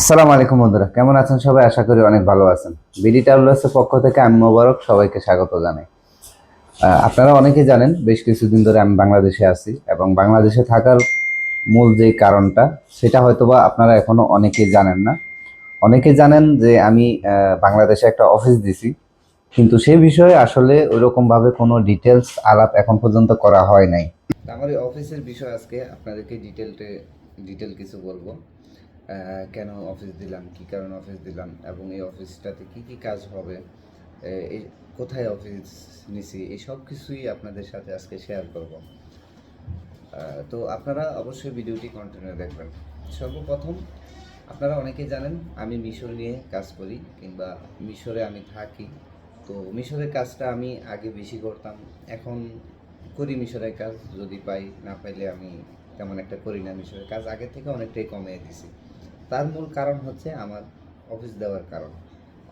আসসালামু আলাইকুম বন্ধুরা, কেমন আছেন সবাই? আশা করি অনেক ভালো আছেন। বিডি ট্রাভেলার্সের পক্ষ থেকে আমি মোবারক সবাইকে স্বাগত জানাই। আপনারা অনেকেই জানেন, বেশ কিছুদিন ধরে আমি বাংলাদেশে আছি এবং বাংলাদেশে থাকার মূল যে কারণটা, সেটা হয়তোবা আপনারা এখনও অনেকেই জানেন না। অনেকে জানেন যে আমি বাংলাদেশে একটা অফিস দিছি, কিন্তু সেই বিষয়ে আসলে ওইরকমভাবে কোনো ডিটেলস আলাপ এখন পর্যন্ত করা হয় নাই। আমার অফিসের বিষয় আজকে আপনাদেরকে ডিটেলটে ডিটেল কিছু বলব। কেন অফিস দিলাম, কি কারণে অফিস দিলাম, এবং এই অফিসটাতে কি কি কাজ হবে এই কোথায় অফিস নিছি, এই সব কিছুই আপনাদের সাথে আজকে শেয়ার করব। তো আপনারা অবশ্যই ভিডিওটি কন্টিনিউ দেখবেন। সর্বপ্রথম, আপনারা অনেকেই জানেন, আমি মিশর নিয়ে কাজ করি, কিংবা মিশরে আমি থাকি। তো মিশরের কাজটা আমি আগে বেশি করতাম। এখন করি মিশরের কাজ, যদি পাই, না পাইলে আমি তেমন একটা করি না। মিশরের কাজ আগে থেকে অনেকটাই কমিয়ে দিছি। তার মূল কারণ হচ্ছে আমার অফিস দেওয়ার কারণ।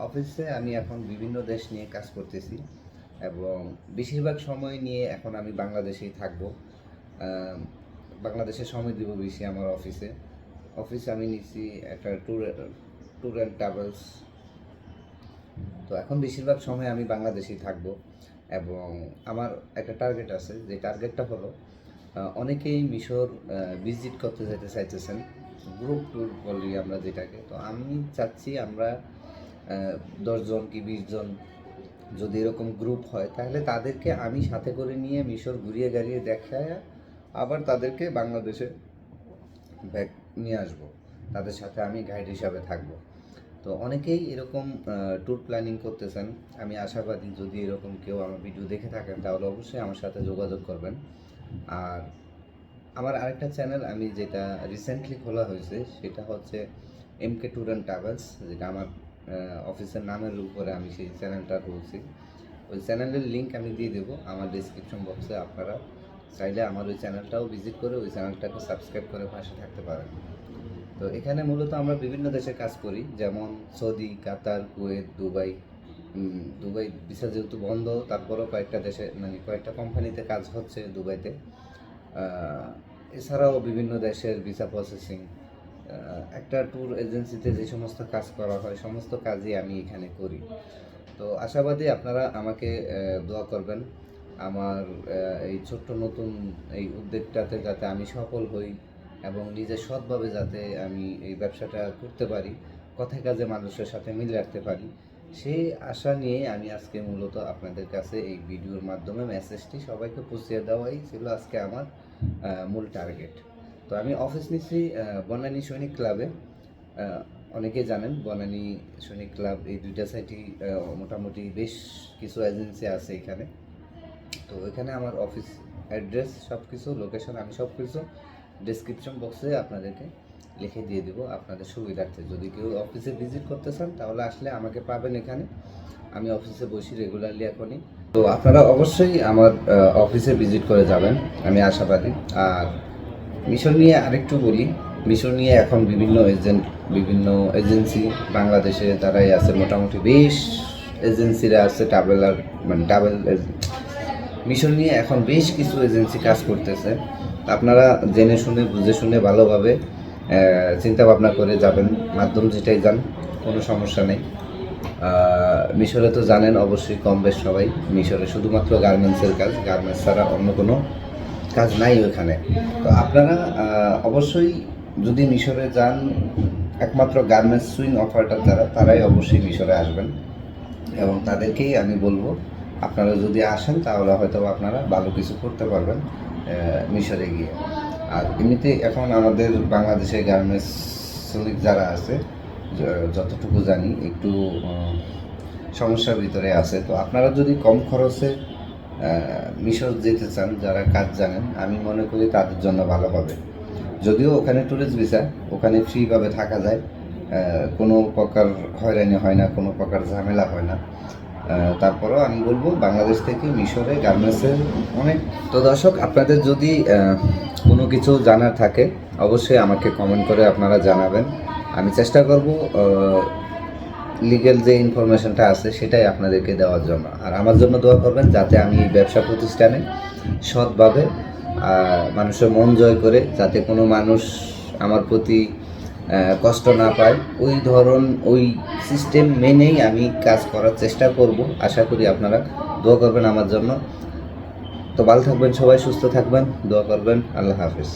অফিসে আমি এখন বিভিন্ন দেশ নিয়ে কাজ করতেছি এবং বেশিরভাগ সময় নিয়ে এখন আমি বাংলাদেশেই থাকব। বাংলাদেশে সময় দিব বেশি আমার অফিসে অফিসে আমি নিচ্ছি একটা ট্যুর ট্যুর অ্যান্ড ট্রাভেলস তো এখন বেশিরভাগ সময় আমি বাংলাদেশেই থাকব এবং আমার একটা টার্গেট আছে, যে টার্গেটটা হলো অনেকেই মিশর ভিজিট করতে যেতে চাইতেছেন। গ্রুপ ট্যুর বলি আমরা যেটাকে। তো আমি চাচ্ছি আমরা দশজন কি বিশ জন যদি এরকম গ্রুপ হয়, তাহলে তাদেরকে আমি সাথে করে নিয়ে মিশর ঘুরিয়ে গাড়িয়ে দেখায় আবার তাদেরকে বাংলাদেশে ব্যাক নিয়ে আসব। তাদের সাথে আমি গাইড হিসাবে থাকব। তো অনেকেই এরকম ট্যুর প্ল্যানিং করতেছেন। আমি আশাবাদী যদি এরকম কেউ আমার ভিডিও দেখে থাকেন, তাহলে অবশ্যই আমার সাথে যোগাযোগ করবেন। আর আমার আরেকটা চ্যানেল আমি যেটা রিসেন্টলি খোলা হয়েছে, সেটা হচ্ছে M K tour and travels যেটা আমার অফিসের নামের উপরে আমি সেই চ্যানেলটা খুলছি ওই চ্যানেলের লিঙ্ক আমি দিয়ে দেবো, আমার ডিসক্রিপশন বক্সে আপনারা চাইলে আমার ওই চ্যানেলটাও ভিজিট করে ওই চ্যানেলটাকে সাবস্ক্রাইব করে পাশে থাকতে পারেন। তো এখানে মূলত আমরা বিভিন্ন দেশে কাজ করি, যেমন Saudi, Qatar, Kuwait, Dubai Dubai visa যেহেতু বন্ধ, তারপরেও কয়েকটা দেশে মানে কয়েকটা কোম্পানিতে কাজ হচ্ছে দুবাইতে। এছাড়াও বিভিন্ন দেশের ভিসা প্রসেসিং একটা ট্যুর এজেন্সিতে যে সমস্ত কাজ করা হয়, সমস্ত কাজই আমি এখানে করি। তো আশাবাদী আপনারা আমাকে দোয়া করবেন। আমার এই ছোট্ট নতুন এই উদ্যোগটাতে যাতে আমি সফল হই এবং নিজে সৎভাবে যাতে আমি এই ব্যবসাটা করতে পারি কথায় কাজে মানুষের সাথে মিলে রাখতে পারি, সেই আশা নিয়ে আমি আজকে মূলত আপনাদের কাছে এই ভিডিওর মাধ্যমে মেসেজটি সবাইকে পৌঁছে দেওয়াই ছিল আজকে আমার। মূল টার্গেট তো আমি অফিস নিচ্ছি বনানী সৈনিক ক্লাবে আহ, অনেকেই জানেন বনানী সৈনিক ক্লাব এই দুইটা সাইটই মোটামুটি বেশ কিছু এজেন্সি আছে এখানে। তো এখানে আমার অফিস অ্যাড্রেস সব কিছু লোকেশন আমি সব কিছু ডিসক্রিপশন বক্সে আপনাদেরকে লিখে দিয়ে দিব আপনাদের সুবিধার্থে। যদি কেউ অফিসে ভিজিট করতে চান তাহলে আসলে আমাকে পাবেন এখানে। আমি অফিসে বসি রেগুলারলি এখনই। তো আপনারা অবশ্যই আমার অফিসে ভিজিট করে যাবেন, আমি আশাবাদী। আর মিশন নিয়ে আরেকটু বলি, মিশন নিয়ে এখন বিভিন্ন এজেন্ট বিভিন্ন এজেন্সি বাংলাদেশে তারাই আছে, মোটামুটি বেশ এজেন্সিরা আছে ট্রাভেলার মানে ট্রাভেল মিশন নিয়ে এখন বেশ কিছু এজেন্সি কাজ করতেছে। আপনারা জেনে শুনে, বুঝে শুনে ভালোভাবে চিন্তা ভাবনা করে যাবেন, মাধ্যম যেটাই যান, কোনো সমস্যা নেই। মিশরে তো জানেন অবশ্যই কম বেশ সবাই। মিশরে শুধুমাত্র গার্মেন্টসের কাজ গার্মেন্টস ছাড়া অন্য কোনো কাজ নাই ওখানে। তো আপনারা অবশ্যই যদি মিশরে যান, একমাত্র গার্মেন্টস সুইং অফারটা যারা, তারাই অবশ্যই মিশরে আসবেন। এবং তাদেরকেই আমি বলব, আপনারা যদি আসেন, তাহলে হয়তো আপনারা ভালো কিছু করতে পারবেন মিশরে গিয়ে। আর এমনিতে এখন আমাদের বাংলাদেশে গার্মেন্টস শ্রমিক যারা আছে যতটুকু জানি, একটু সমস্যার ভিতরে আছে। তো আপনারা যদি কম খরচে মিশর যেতে চান, যারা কাজ জানেন, আমি মনে করি তাদের জন্য ভালো হবে। যদিও ওখানে ট্যুরিস্ট ভিসা ওখানে ফ্রিভাবে থাকা যায় কোনো প্রকার হয়রানি হয় না, কোনো প্রকার ঝামেলা হয় না। তারপরেও আমি বলব, বাংলাদেশ থেকে মিশরে গার্মেন্টসের অনেক তো দর্শক, আপনাদের যদি কোনো কিছু জানার থাকে, অবশ্যই আমাকে কমেন্ট করে আপনারা জানাবেন। আমি চেষ্টা করব লিগেল যে ইনফরমেশনটা আছে সেটাই আপনাদেরকে দেওয়ার জন্য। আর আমার জন্য দোয়া করবেন যাতে আমি এই ব্যবসা প্রতিষ্ঠানে সৎভাবে মানুষের মন জয় করে, যাতে কোনো মানুষ আমার প্রতি কষ্ট না পায়। ওই ধরন, ওই সিস্টেম মেনেই আমি কাজ করার চেষ্টা করব। আশা করি আপনারা দোয়া করবেন আমার জন্য। তো ভালো থাকবেন, সবাই সুস্থ থাকবেন। দোয়া করবেন। আল্লাহ হাফিজ।